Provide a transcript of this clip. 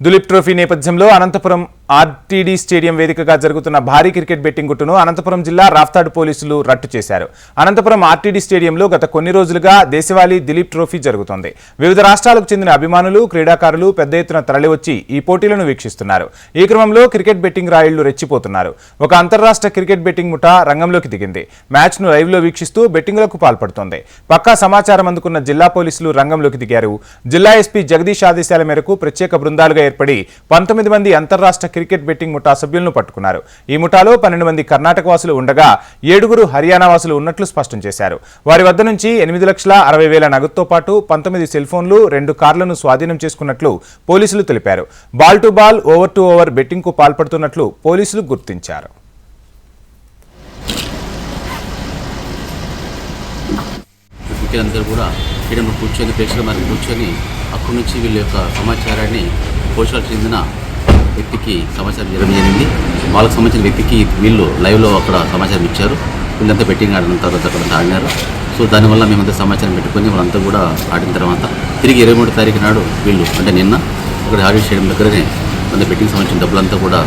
Duleep trophy నేపథ్యంలో Anantapuram RTD stadium వేదికగా జరుగుతున్న భారీ క్రికెట్ బెట్టింగ్ గుట్టును అనంతపురం జిల్లా రాఫ్తాడు పోలీసులు రట్టు చేశారు. అనంతపురం ఆర్టీడీ స్టేడియంలో గత కొన్ని రోజులుగా దేశవాళీ దిలీప్ ట్రోఫీ జరుగుతోంది. వివిధ రాష్ట్రాలకు చెందిన అభిమానులు క్రీడాకారులు పెద్ద ఎత్తున తరలివచ్చి ఈ పోటీలను వీక్షిస్తున్నారు. ఈ క్రమంలో క్రికెట్ బెట్టింగ్ రాయిళ్ళు రెచ్చిపోతున్నారు. ఒక అంతర్రాష్ట్ర క్రికెట్ బెట్టింగ్ ముఠా రంగంలోకి దిగింది. మ్యాచ్ను లైవ్లో వీక్షిస్తూ బెట్టింగ్లకు పాల్పడుతోంది. పక్కా సమాచారం అందుకున్న జిల్లా పోలీసులు రంగంలోకి దిగారు. జిల్లా ఎస్పీ జగదీష్ ఆదేశాల మేరకు ప్రత్యేక బృందాలుగా ఏర్పడి పంతొమ్మిది మంది అంతర్రాష్ట్ర క్రికెట్ బెట్టింగ్ ముఠా సభ్యులను పట్టుకున్నారు. ఈ ముఠాలో పన్నెండు మంది కర్ణాటక వాసులు ఉండగా ఏడుగురు హర్యానా వాసులు ఉన్నట్లు స్పష్టం చేశారు. వారి వద్ద నుంచి ఎనిమిది లక్షల అరవై వేల నగదుతో పాటు పంతొమ్మిది సెల్ ఫోన్లు రెండు కార్లను స్వాధీనం చేసుకున్నట్లు పోలీసులు తెలిపారు. Ball to ball over to over బెట్టింగ్కు పాల్పడుతున్నట్లు పోలీసులు గుర్తించారు. అందరూ కూడా ఇక్కడ కూర్చొని ప్రేక్షకుల మరి కూర్చొని అక్కడి నుంచి వీళ్ళ యొక్క సమాచారాన్ని పోషాలు చెందిన వ్యక్తికి సమాచారం ఇవ్వడం జరిగింది. వాళ్ళకి సంబంధించిన వ్యక్తికి వీళ్ళు లైవ్లో అక్కడ సమాచారం ఇచ్చారు. వీళ్ళంతా బెట్టింగ్ ఆడిన తర్వాత అక్కడ ఆడినారు. సో దానివల్ల మేమంతా సమాచారం పెట్టుకొని వాళ్ళంతా కూడా ఆడిన తర్వాత తిరిగి ఇరవై మూడు తారీఖు నాడు వీళ్ళు అంటే నిన్న అక్కడ ఆడిట్ స్టేడియం దగ్గరనే మన బెట్టింగ్ సంబంధించిన డబ్బులంతా కూడా